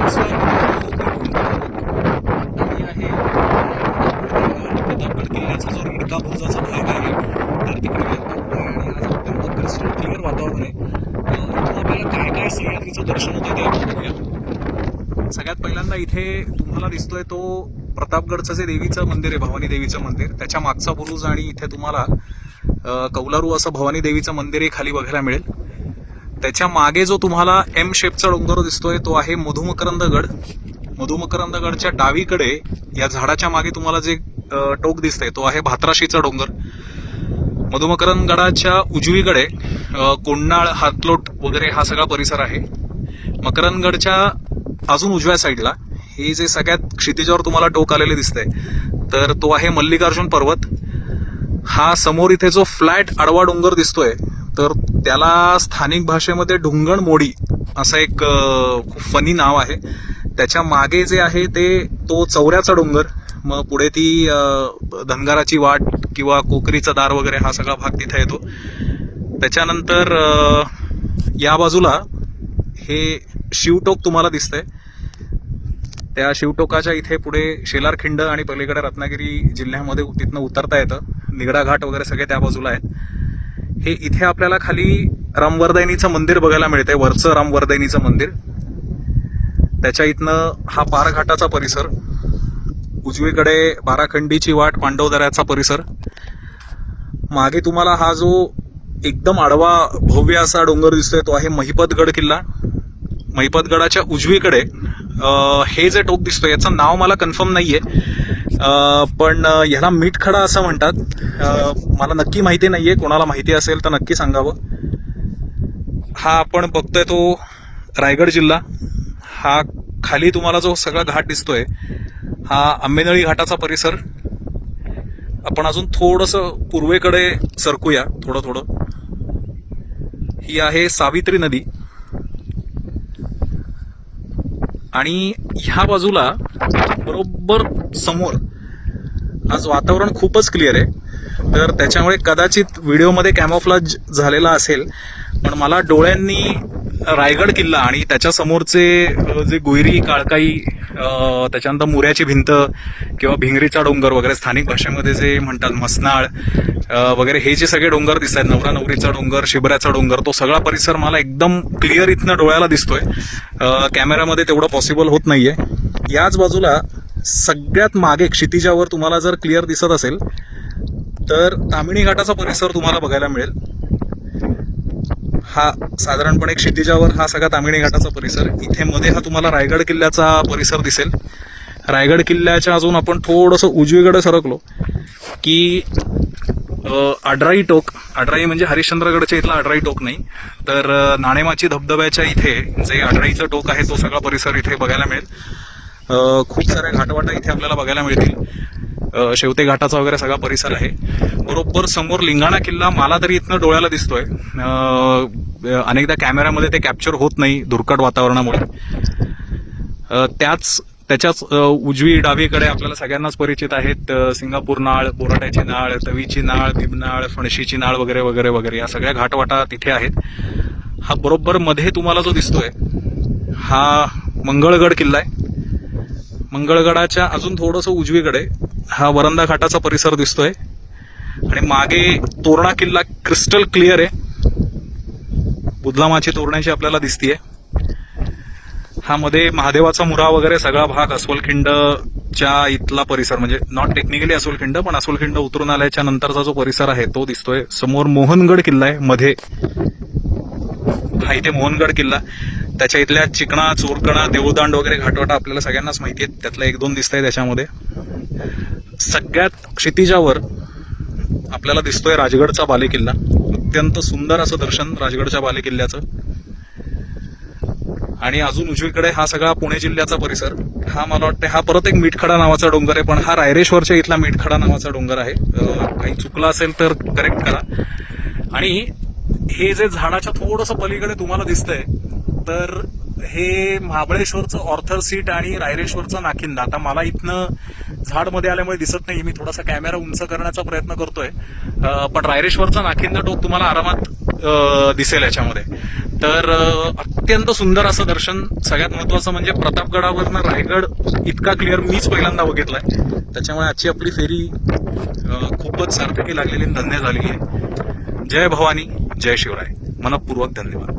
आणि आहे प्रतापगड किल्ल्याचा जो रेडका बुरुजाचा भाग आहे तर तिकडे गेलो आणि आज अत्यंत क्रिस्टल क्लिअर वातावरण आहे आपल्याला काय काय सह्याद्रीचं दर्शन होतं ते आपण बघूया सगळ्यात पहिल्यांदा इथे तुम्हाला दिसतोय तो प्रतापगडचं जे देवीचं मंदिर आहे भवानी देवीचं मंदिर त्याच्या मागचा बुरुज आणि इथे तुम्हाला कौलारू असं भवानी देवीचं मंदिरही खाली बघायला मिळेल. त्याच्यामागे जो तुम्हाला एम शेपचा डोंगर दिसतोय तो आहे मधुमकरंद गड मधुमकरंद गडच्या डावीकडे या झाडाच्या मागे तुम्हाला जे टोक दिसतंय तो आहे भातराशीचा डोंगर. मधुमकरंद गडाच्या उजवीकडे कोंडाळ हातलोट वगैरे हा सगळा परिसर आहे. मकरंदगडच्या अजून उजव्या साईडला हे जे सगळ्यात क्षितिजावर तुम्हाला टोक आलेले दिसतंय तर तो आहे मल्लिकार्जुन पर्वत. हा समोर इथे जो फ्लॅट आडवा डोंगर दिसतोय तर त्याला स्थानिक भाषेमध्ये ढुंगण मोडी असं एक खूप फनी नाव आहे. त्याच्यामागे जे आहे ते तो चौऱ्याचा डोंगर मग पुढे ती धनगाराची वाट किंवा कोकरीचा दार वगैरे हा सगळा भाग तिथे येतो. त्याच्यानंतर या बाजूला हे शिवटोक तुम्हाला दिसतंय. त्या शिवटोकाच्या इथे पुढे शेलारखिंड आणि पलीकडे रत्नागिरी जिल्ह्यामध्ये तिथनं उतरता येतं. निगडा घाट वगैरे सगळे त्या बाजूला आहेत. हे इथे आपल्याला खाली रामवरदायनीचं मंदिर बघायला मिळतंय. वरचं रामवरदायनीचं मंदिर. त्याच्या इथनं हा बाराघाटाचा परिसर. उजवीकडे बाराखंडीची वाट पांडवदऱ्याचा परिसर. मागे तुम्हाला हा जो एकदम आडवा भव्य असा डोंगर दिसतोय तो आहे महिपतगड किल्ला. महिपतगडाच्या उजवीकडे हे जे टोक दिसतोय याचं नाव मला कन्फर्म नाहीये. आहे पण ह्याला मीठखडा असं म्हणतात. मला नक्की माहिती नाहीये कोणाला माहिती असेल तर नक्की सांगावं. हा आपण बघतोय तो रायगड जिल्हा. हा खाली तुम्हाला जो सगळा घाट दिसतोय हा आंबेनळी घाटाचा परिसर. आपण अजून थोडस पूर्वेकडे सरकूया थोडं थोडं. ही आहे सावित्री नदी. आणि ह्या बाजूला बरोबर समोर आज वातावरण खूपच क्लिअर आहे. तर त्याच्यामुळे कदाचित व्हिडिओमध्ये कॅमोफ्लाज झालेला असेल पण मला डोळ्यांनी रायगड किल्ला आणि त्याच्यासमोरचे जे गुहिरी काळकाई त्याच्यानंतर मुऱ्याची भिंत किंवा भिंगरीचा डोंगर वगैरे स्थानिक भाषेमध्ये जे म्हणतात मसनाळ वगैरे हे जे सगळे डोंगर दिसत आहेत नवरा नवरीचा डोंगर शिबऱ्याचा डोंगर तो सगळा परिसर मला एकदम क्लिअर इथनं डोळ्याला दिसतोय. अ, कॅमेऱ्यामध्ये तेवढं पॉसिबल होत नाहीये. याच बाजूला सगळ्यात मागे क्षितिजावर तुम्हाला जर क्लिअर दिसत असेल तर तामिणी घाटाचा परिसर तुम्हाला बघायला मिळेल. हा साधारणपणे क्षितिजावर हा सगळा तामिणी घाटाचा परिसर इथे मध्ये हा तुम्हाला रायगड किल्ल्याचा परिसर दिसेल. रायगड किल्ल्याच्या अजून आपण थोडंसं उजवीकडे सरकलो की आडराई टोक आडराई म्हणजे हरिश्चंद्रगडच्या इथला आडराई टोक नाही तर नाणेमाची धबधब्याच्या इथे जे आडराईचं टोक आहे तो सगळा परिसर इथे बघायला मिळेल. खूप साऱ्या घाटवाटा इथे आपल्याला बघायला मिळतील. शेवते घाटाचा वगैरे सगळा परिसर आहे. बरोबर समोर लिंगाणा किल्ला मला तरी इथनं डोळ्याला दिसतोय. अनेकदा कॅमेऱ्यामध्ये ते कॅप्चर होत नाही धुरकट वातावरणामुळे. त्याच त्याच्याच उजवी डावीकडे आपल्याला सगळ्यांनाच परिचित आहेत सिंगापूर नाळ बोराट्याची नाळ तवीची नाळ बिबनाळ फणशीची नाळ वगैरे वगैरे वगैरे या सगळ्या घाटवाटा तिथे आहेत. हा बरोबर मध्ये तुम्हाला जो दिसतोय हा मंगळगड किल्ला आहे. मंगळगडाच्या अजून थोडंसं उजवीकडे हा वरंदा घाटाचा परिसर दिसतोय. आणि मागे तोरणा किल्ला क्रिस्टल क्लिअर आहे. बुधलामाची तोरण्याची आपल्याला दिसतीये. हा मध्ये महादेवाचा मुरा वगैरे सगळा भाग अस्वलखिंडच्या इथला परिसर म्हणजे नॉट टेक्निकली अस्वलखिंड पण अस्वलखिंड उतरून आल्याच्या नंतरचा जो परिसर आहे तो दिसतोय. समोर मोहनगड किल्ला आहे मध्ये हा इथे मोहनगड किल्ला. त्याच्या इथल्या चिकणा चोरकणा देवदांड वगैरे घाटवाटा आपल्याला सगळ्यांनाच माहिती आहेत. त्यातलं एक दोन दिसतंय त्याच्यामध्ये. सगळ्यात क्षितिजावर आपल्याला दिसतोय राजगडचा बालेकिल्ला. अत्यंत सुंदर असं दर्शन राजगडच्या बालेकिल्ल्याचं. आणि अजून उजवीकडे हा सगळा पुणे जिल्ह्याचा परिसर. हा मला वाटतं हा परत एक मीठखडा नावाचा डोंगर आहे पण हा रायरेश्वरच्या इथला मीठखडा नावाचा डोंगर आहे. काही चुकला असेल तर करेक्ट करा. आणि हे जे झाडाच्या थोडंसं पलीकडे तुम्हाला दिसतंय तर हे महाबळेश्वरचं ऑर्थर सीट आणि रायरेश्वरचं नाकिंदा. आता मला इथनं झाडमध्ये आल्यामुळे दिसत नाही मी थोडासा कॅमेरा उंच करण्याचा प्रयत्न करतोय. पण रायरेश्वरचा नाकिंदा टोक तुम्हाला आरामात दिसेल याच्यामध्ये. तर अत्यंत सुंदर असं दर्शन सगळ्यात महत्वाचं म्हणजे प्रतापगडावरनं रायगड इतका क्लिअर मीच पहिल्यांदा बघितलाय. त्याच्यामुळे आजची आपली फेरी खूपच सार्थकी लागलेली आणि धन्य झालेली आहे. जय भवानी जय शिवराय. मनपूर्वक धन्यवाद.